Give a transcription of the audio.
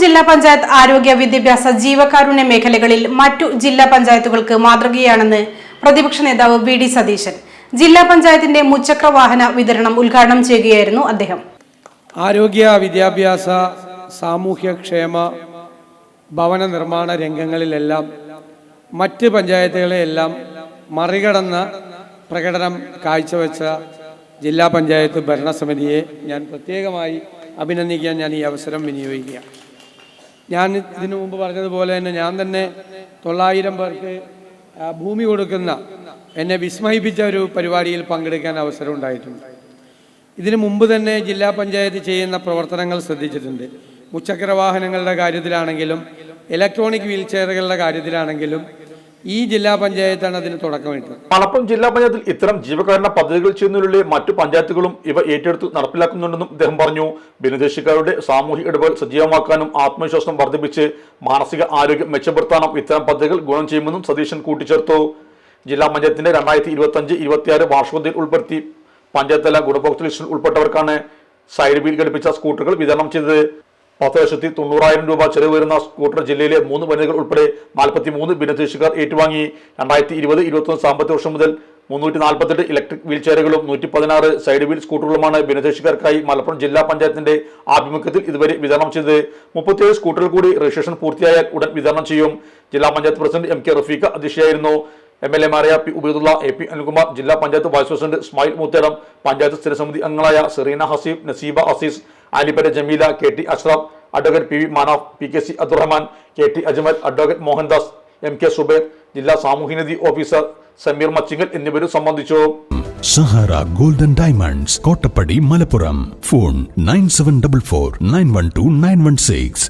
ജില്ലാ പഞ്ചായത്ത് ആരോഗ്യ വിദ്യാഭ്യാസ ജീവകാരുണ്യ മേഖലകളിൽ മറ്റു ജില്ലാ പഞ്ചായത്തുകൾക്ക് മാതൃകയാണെന്ന് പ്രതിപക്ഷ നേതാവ് വി ഡി സതീശൻ. ജില്ലാ പഞ്ചായത്തിന്റെ മുച്ചക്ര വാഹന വിതരണം ഉദ്ഘാടനം ചെയ്യുകയായിരുന്നു അദ്ദേഹം. ആരോഗ്യ വിദ്യാഭ്യാസ സാമൂഹ്യക്ഷേമ ഭവന നിർമ്മാണ രംഗങ്ങളിലെല്ലാം മറ്റ് പഞ്ചായത്തുകളെയെല്ലാം മറികടന്ന പ്രകടനം കാഴ്ചവെച്ച ജില്ലാ പഞ്ചായത്ത് ഭരണസമിതിയെ ഞാൻ പ്രത്യേകമായി അഭിനന്ദിക്കാൻ ഞാൻ ഈ അവസരം വിനിയോഗിക്കുക ഞാൻ ഇതിനു മുമ്പ് പറഞ്ഞതുപോലെ തന്നെ ഞാൻ തന്നെ തൊള്ളായിരം പേർക്ക് ഭൂമി കൊടുക്കുന്ന എന്നെ വിസ്മയിപ്പിച്ച ഒരു പരിപാടിയിൽ പങ്കെടുക്കാൻ അവസരം ഉണ്ടായിട്ടുണ്ട്. ഇതിനു മുമ്പ് തന്നെ ജില്ലാ പഞ്ചായത്ത് ചെയ്യുന്ന പ്രവർത്തനങ്ങൾ ശ്രദ്ധിച്ചിട്ടുണ്ട്. മുച്ചക്ര വാഹനങ്ങളുടെ കാര്യത്തിലാണെങ്കിലും ഇലക്ട്രോണിക് വീൽ ചെയറുകളുടെ കാര്യത്തിലാണെങ്കിലും ഈ ജില്ലാ പഞ്ചായത്താണ് അതിന് തുടക്കമായിട്ട് മലപ്പുറം ജില്ലാ പഞ്ചായത്തിൽ ഇത്തരം ജീവകാരണ പദ്ധതികൾ ചെയ്യുന്നതിലൂടെ മറ്റു പഞ്ചായത്തുകളും ഇവ ഏറ്റെടുത്ത് നടപ്പിലാക്കുന്നുണ്ടെന്നും അദ്ദേഹം പറഞ്ഞു. ഭിന്നശേഷിക്കാരുടെ സാമൂഹിക ഇടപെടൽ സജീവമാക്കാനും ആത്മവിശ്വാസം വർദ്ധിപ്പിച്ച് മാനസിക ആരോഗ്യം മെച്ചപ്പെടുത്താനും ഇത്തരം പദ്ധതികൾ ഗുണം ചെയ്യുമെന്നും സതീശൻ കൂട്ടിച്ചേർത്തു. ജില്ലാ പഞ്ചായത്തിന്റെ രണ്ടായിരത്തി ഇരുപത്തി അഞ്ച് ഇരുപത്തിയാറ് വാർഷികത്തിൽ ഉൾപ്പെടുത്തി പഞ്ചായത്തല തല ഗുണഭോക്തൃ ലിസ്റ്റിൽ ഉൾപ്പെട്ടവർക്കാണ് സൈഡ് വീൽ ഘടിപ്പിച്ച സ്കൂട്ടറുകൾ വിതരണം ചെയ്തത്. പത്ത് ലക്ഷത്തി തൊണ്ണൂറായിരം രൂപ ചെലവ് വരുന്ന സ്കൂട്ടർ ജില്ലയിലെ മൂന്ന് വനിതകൾ ഉൾപ്പെടെ നാൽപ്പത്തി മൂന്ന് ഭിന്നശേഷിക്കാർ ഏറ്റുവാങ്ങി. രണ്ടായിരത്തി ഇരുപത് ഇരുപത്തൊന്ന് സാമ്പത്തിക വർഷം മുതൽ മുന്നൂറ്റി നാൽപ്പത്തെട്ട് ഇലക്ട്രിക് വീൽ ചെയറുകളും നൂറ്റി പതിനാറ് സൈഡ് വീൽ സ്കൂട്ടറുകളുമാണ് ഭിന്നശേഷിക്കാർക്കായി മലപ്പുറം ജില്ലാ പഞ്ചായത്തിന്റെ ആഭിമുഖ്യത്തിൽ ഇതുവരെ വിതരണം ചെയ്തത്. മുപ്പത്തിയേഴ് സ്കൂട്ടറുകൾ കൂടി രജിസ്ട്രേഷൻ പൂർത്തിയായാൽ ഉടൻ വിതരണം ചെയ്യും. ജില്ലാ panchayat president M K Rafeekha അധ്യക്ഷയായിരുന്നു. M L എമാരായ P Ubaidulla A P Anilkumar ജില്ലാ പഞ്ചായത്ത് വൈസ് പ്രസിഡന്റ് സ്മൈൽ മുത്തേടം പഞ്ചായത്ത് സ്ഥിരസമിതി അംഗങ്ങളായ Sereena Haseeb Naseeba Azeez Alipatta Jameela K T Ashraf advocate P V Manaf P K C Abdurahman K T Ajmal advocate Mohandas M K Zubair ജില്ലാ സാമൂഹ്യനീതി officer Sameer Machingal എന്നിവരും സംബന്ധിച്ചു. Sahara golden diamonds Kottappadi Malappuram. Phone nine seven double four nine one two nine one six.